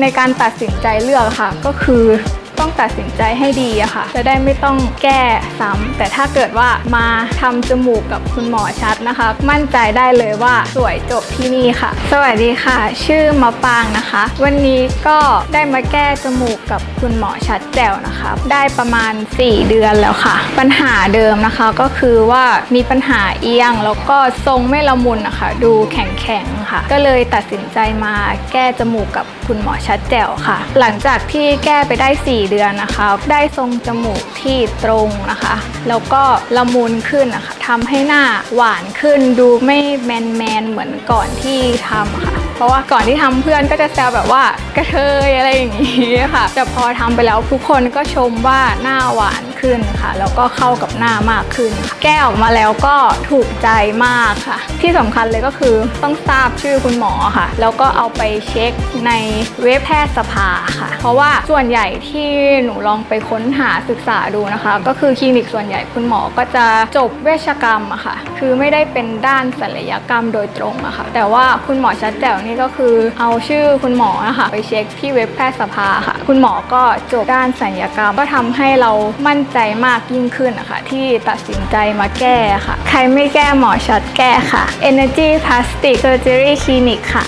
ในการตัดสินใจเลือกค่ะ ก็คือ ต้องตัดสินใจให้ดีอะค่ะ จะได้ไม่ต้องแก้ซ้ำแต่ถ้าเกิดว่ามาทำจมูกกับคุณหมอชัดนะคะ มั่นใจได้เลยว่าสวยจบที่นี่ค่ะ สวัสดีค่ะ ชื่อมะปางนะคะ วันนี้ก็ได้มาแก้จมูกกับคุณหมอชัดแจ๋วนะคะได้ประมาณ 4 เดือนแล้วค่ะ ปัญหาเดิมนะคะก็คือว่ามีปัญหาเอียงแล้วก็ทรงไม่ละมุนนะคะดูแข็งๆค่ะ ก็เลยตัดสินใจมาแก้จมูกกับคุณหมอชัดแจ๋วค่ะ หลังจากที่แก้ไปได้ 4เดือนนะคะ ได้ทรงจมูกที่ตรงนะคะ แล้วก็ละมุนขึ้นนะคะทำให้หน้าหวานขึ้นดูไม่แมนแมนเหมือนก่อนที่ทำค่ะ เพราะว่าก่อนที่ทำเพื่อนก็จะแซวแบบว่ากระเทยอะไรอย่างนี้ค่ะ แต่พอทำไปแล้วทุกคนก็ชมว่าหน้าหวาน ขึ้นค่ะ แล้วก็เข้ากับหน้ามากขึ้นค่ะแก้ออกมาแล้วก็ถูกใจมากค่ะ ที่สำคัญเลยก็คือต้องทราบชื่อคุณหมอค่ะ แล้วก็เอาไปเช็คในเว็บแพทยสภาค่ะ เพราะว่าส่วนใหญ่ที่หนูลองไปค้นหาศึกษาดูนะคะ ก็คือคลินิกส่วนใหญ่คุณหมอก็จะจบเวชกรรมอะค่ะ คือไม่ได้เป็นด้านศัลยกรรมโดยตรงอะค่ะ แต่ว่าคุณหมอชัดแจ๋วนี่ก็คือเอาชื่อคุณหมอนะคะไปเช็คที่เว็บแพทยสภาค่ะ คุณหมอก็จบด้านศัลยกรรมก็ทำให้เรามั่นใจใจมากยิ่งขึ้นนะคะที่ตัดสินใจมาแก้ค่ะ ใครไม่แก้หมอชัดแก้ค่ะ Energy Plastic Surgery Clinic ค่ะ